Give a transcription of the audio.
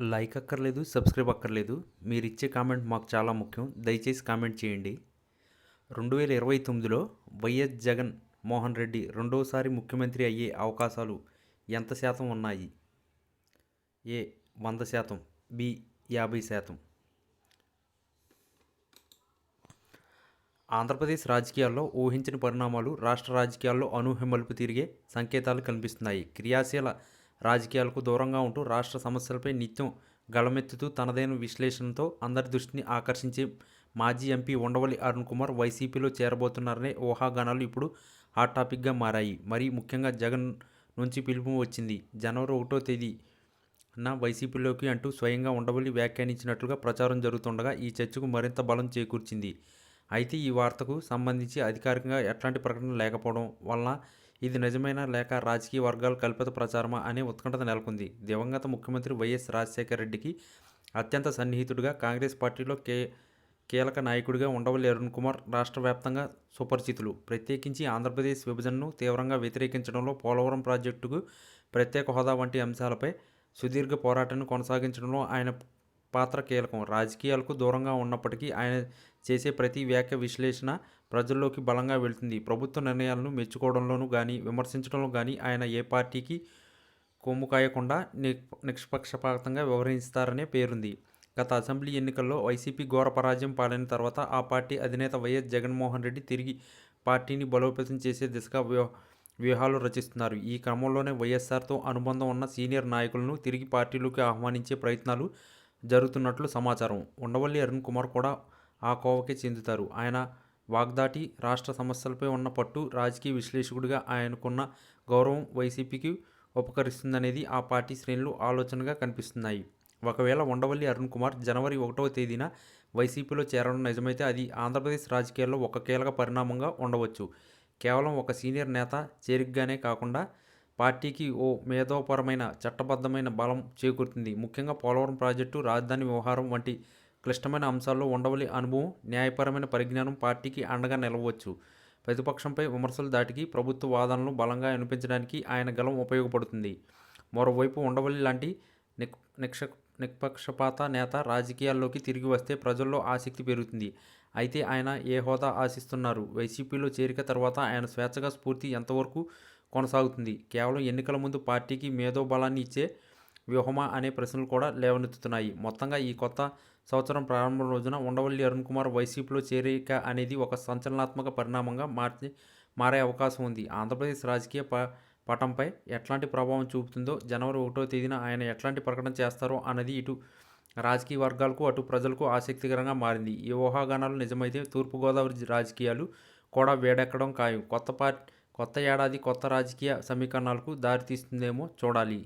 Like అక్కర్లేదు subscribe అక్కర్లేదు. మీరు ఇచ్చే కామెంట్ మాకు చాలా ముఖ్యం. దయచేసి కామెంట్ చేయండి. రెండు వేల ఇరవై తొమ్మిదిలో వైఎస్ జగన్ మోహన్ రెడ్డి రెండోసారి ముఖ్యమంత్రి అయ్యే అవకాశాలు ఎంత శాతం ఉన్నాయి? ఏ వంద శాతం. బి యాభై శాతం. ఆంధ్రప్రదేశ్ రాజకీయాల్లో ఊహించిన పరిణామాలు రాష్ట్ర రాజకీయాల్లో అనూహ్య మలుపు తిరిగే సంకేతాలు కనిపిస్తున్నాయి. క్రియాశీల రాజకీయాలకు దూరంగా ఉంటూ రాష్ట్ర సమస్యలపై నిత్యం గళమెత్తుతూ తనదైన విశ్లేషణతో అందరి దృష్టిని ఆకర్షించే మాజీ ఎంపీ ఉండవల్లి అరుణ్ కుమార్ వైసీపీలో చేరబోతున్నారనే ఊహాగానాలు ఇప్పుడు హాట్ టాపిక్గా మారాయి. మరీ ముఖ్యంగా జగన్ నుంచి పిలుపు వచ్చింది. జనవరి ఒకటో తేదీ నా వైసీపీలోకి అంటూ స్వయంగా ఉండవల్లి వ్యాఖ్యానించినట్లుగా ప్రచారం జరుగుతుండగా ఈ చర్చకు మరింత బలం చేకూర్చింది. అయితే ఈ వార్తకు సంబంధించి అధికారికంగా ఎట్లాంటి ప్రకటన లేకపోవడం వలన ఇది నిజమైన లేక రాజకీయ వర్గాలు కల్పిత ప్రచారమా అనే ఉత్కంఠత నెలకొంది. దివంగత ముఖ్యమంత్రి వైఎస్ రాజశేఖర రెడ్డికి అత్యంత సన్నిహితుడిగా కాంగ్రెస్ పార్టీలో కే కీలక నాయకుడిగా ఉండవల్లి అరుణ్ కుమార్ రాష్ట్ర వ్యాప్తంగా సుపరిచితులు. ప్రత్యేకించి ఆంధ్రప్రదేశ్ విభజనను తీవ్రంగా వ్యతిరేకించడంలో పోలవరం ప్రాజెక్టుకు ప్రత్యేక హోదా వంటి అంశాలపై సుదీర్ఘ పోరాటాన్ని కొనసాగించడంలో ఆయన పాత్ర కీలకం. రాజకీయాలకు దూరంగా ఉన్నప్పటికీ ఆయన చేసే ప్రతి వ్యాఖ్య విశ్లేషణ ప్రజల్లోకి బలంగా వెళ్తుంది. ప్రభుత్వ నిర్ణయాలను మెచ్చుకోవడంలోనూ కానీ విమర్శించడంలో కానీ ఆయన ఏ పార్టీకి కొమ్ము కాయకుండా నిష్పక్షపాతంగా వ్యవహరిస్తారనే పేరుంది. గత అసెంబ్లీ ఎన్నికల్లో వైసీపీ ఘోర పరాజయం పాలైన తర్వాత ఆ పార్టీ అధినేత వైఎస్ జగన్మోహన్ రెడ్డి తిరిగి పార్టీని బలోపేతం చేసే దిశగా వ్యూహాలు రచిస్తున్నారు. ఈ క్రమంలోనే వైఎస్ఆర్తో అనుబంధం ఉన్న సీనియర్ నాయకులను తిరిగి పార్టీలోకి ఆహ్వానించే ప్రయత్నాలు జరుగుతున్నట్లు సమాచారం. ఉండవల్లి అరుణ్ కుమార్ కూడా ఆ కోవకే చెందుతారు. ఆయన వాగ్దాటి రాష్ట్ర సమస్యలపై ఉన్న పట్టు రాజకీయ విశ్లేషకుడిగా ఆయనకున్న గౌరవం వైసీపీకి ఉపకరిస్తుందనేది ఆ పార్టీ శ్రేణులు ఆలోచనగా కనిపిస్తున్నాయి. ఒకవేళ ఉండవల్లి అరుణ్ కుమార్ జనవరి ఒకటవ తేదీన వైసీపీలో చేరడం నిజమైతే అది ఆంధ్రప్రదేశ్ రాజకీయాల్లో ఒక కీలక పరిణామంగా ఉండవచ్చు. కేవలం ఒక సీనియర్ నేత చేరికగానే కాకుండా పార్టీకి ఓ మేధోపరమైన చట్టబద్ధమైన బలం చేకూరుతుంది. ముఖ్యంగా పోలవరం ప్రాజెక్టు రాజధాని వ్యవహారం వంటి క్లిష్టమైన అంశాల్లో ఉండవలి అనుభవం న్యాయపరమైన పరిజ్ఞానం పార్టీకి అండగా నిలవచ్చు ప్రతిపక్షంపై విమర్శలు దాటికి ప్రభుత్వ వాదనలు బలంగా అనిపించడానికి ఆయన గలం ఉపయోగపడుతుంది. మరోవైపు ఉండవల్లి లాంటి నిక్ నిక్ష నిష్పక్షపాత నేత రాజకీయాల్లోకి తిరిగి వస్తే ప్రజల్లో ఆసక్తి పెరుగుతుంది. అయితే ఆయన ఏ హోదా ఆశిస్తున్నారు? వైసీపీలో చేరిక తర్వాత ఆయన స్వేచ్ఛగా స్ఫూర్తి ఎంతవరకు కొనసాగుతుంది. కేవలం ఎన్నికల ముందు పార్టీకి మేధోబలాన్ని ఇచ్చే వ్యూహమా అనే ప్రశ్నలు కూడా లేవనెత్తుతున్నాయి. మొత్తంగా ఈ కొత్త సంవత్సరం ప్రారంభం రోజున ఉండవల్లి అరుణ్ కుమార్ వైసీపీలో చేరిక అనేది ఒక సంచలనాత్మక పరిణామంగా మార్చి మారే అవకాశం ఉంది. ఆంధ్రప్రదేశ్ రాజకీయ ప పటంపై ఎట్లాంటి ప్రభావం చూపుతుందో జనవరి ఒకటో తేదీన ఆయన ఎట్లాంటి ప్రకటన చేస్తారో అన్నది ఇటు రాజకీయ వర్గాలకు అటు ప్రజలకు ఆసక్తికరంగా మారింది. ఈ ఊహాగానాలు నిజమైతే తూర్పుగోదావరి రాజకీయాలు కూడా వేడెక్కడం ఖాయం. కొత్త పార్టీ కొత్త ఏడాది కొత్త రాజకీయ సమీకరణాలకు దారితీస్తుందేమో చూడాలి.